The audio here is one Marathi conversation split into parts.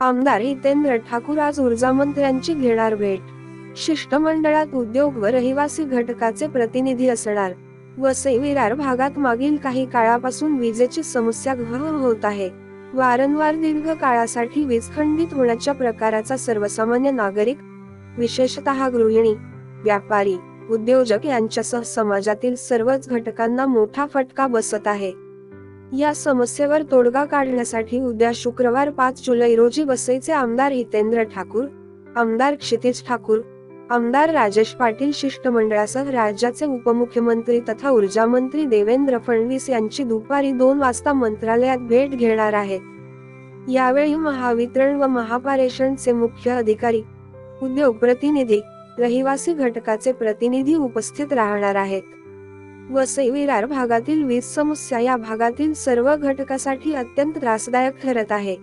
आमदार हितेंद्र ठाकूर आज ऊर्जा मंत्र्यांची घेणार भेट. शिष्टमंडळात उद्योग व रहिवासी घटकाचे प्रतिनिधी असणार. वसई विरार भागात मागील काही काळापासून विजेची समस्या गहन होत आहे. वारंवार दीर्घ काळासाठी वीज खंडित होण्याच्या प्रकाराचा सर्वसामान्य नागरिक विशेषतः गृहिणी व्यापारी उद्योजक यांच्यासह समाजातील सर्वच घटकांना मोठा फटका बसत आहे. या समस्येवर तोडगा काढण्यासाठी उद्या शुक्रवार पाच जुलै रोजी वसईचे आमदार हितेंद्र ठाकूर आमदार क्षितिज ठाकूर आमदार राजेश पाटील शिष्टमंडळासह राज्याचे उपमुख्यमंत्री तथा ऊर्जा मंत्री देवेंद्र फडणवीस यांची दुपारी दोन वाजता मंत्रालयात भेट घेणार आहेत. यावेळी महावितरण व महापारेषणचे मुख्य अधिकारी उद्योग प्रतिनिधी रहिवासी घटकाचे प्रतिनिधी उपस्थित राहणार आहेत. वसई विरार भागातील वीज समस्या या भागातील सर्व घटकासाठी अत्यंत त्रासदायक ठरत आहे.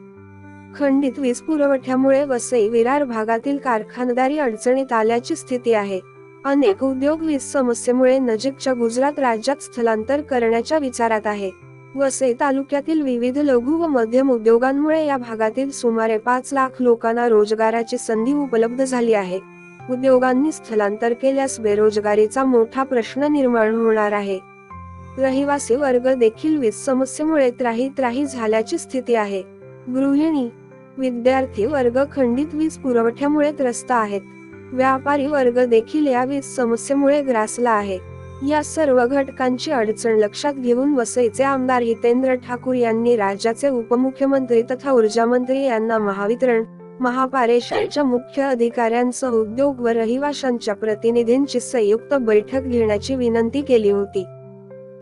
खंडित वीज पुरवठ्यामुळे वसई विरार भागातील कारखानदारी अडचणीत आल्याची स्थिती आहे. अनेक उद्योग वीज समस्येमुळे नजीकच्या गुजरात राज्यात स्थलांतर करण्याच्या विचारात आहे. वसई तालुक्यातील विविध लघु व मध्यम उद्योगांमुळे या भागातील सुमारे पाच लाख लोकांना रोजगाराची संधी उपलब्ध झाली आहे. उद्योगांनी स्थलांतर केल्यास बेरोजगारीचा मोठा प्रश्न निर्माण होणार आहे. रहिवासी वर्ग देखील वीज समस्येमुळे त्राही त्राही झाल्याची स्थिती आहे. गृहिणी विद्यार्थी वर्ग खंडित वीज पुरवठ्यामुळे त्रस्त आहेत. व्यापारी वर्ग देखील या वीज समस्येमुळे ग्रासला आहे. या सर्व घटकांची अडचण लक्षात घेऊन वसईचे आमदार हितेंद्र ठाकूर यांनी राज्याचे उपमुख्यमंत्री तथा ऊर्जामंत्री यांना महावितरण महापारेषणच्या मुख्य अधिकाऱ्यांसह उद्योग व रहिवाशांच्या प्रतिनिधींची संयुक्त बैठक घेण्याची विनंती केली होती.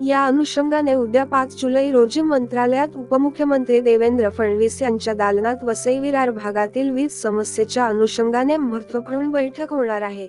या अनुषंगाने उद्या पाच जुलै रोजी मंत्रालयात उपमुख्यमंत्री देवेंद्र फडणवीस यांच्या दालनात वसई विरार भागातील वीज समस्येच्या अनुषंगाने महत्त्वपूर्ण बैठक होणार आहे.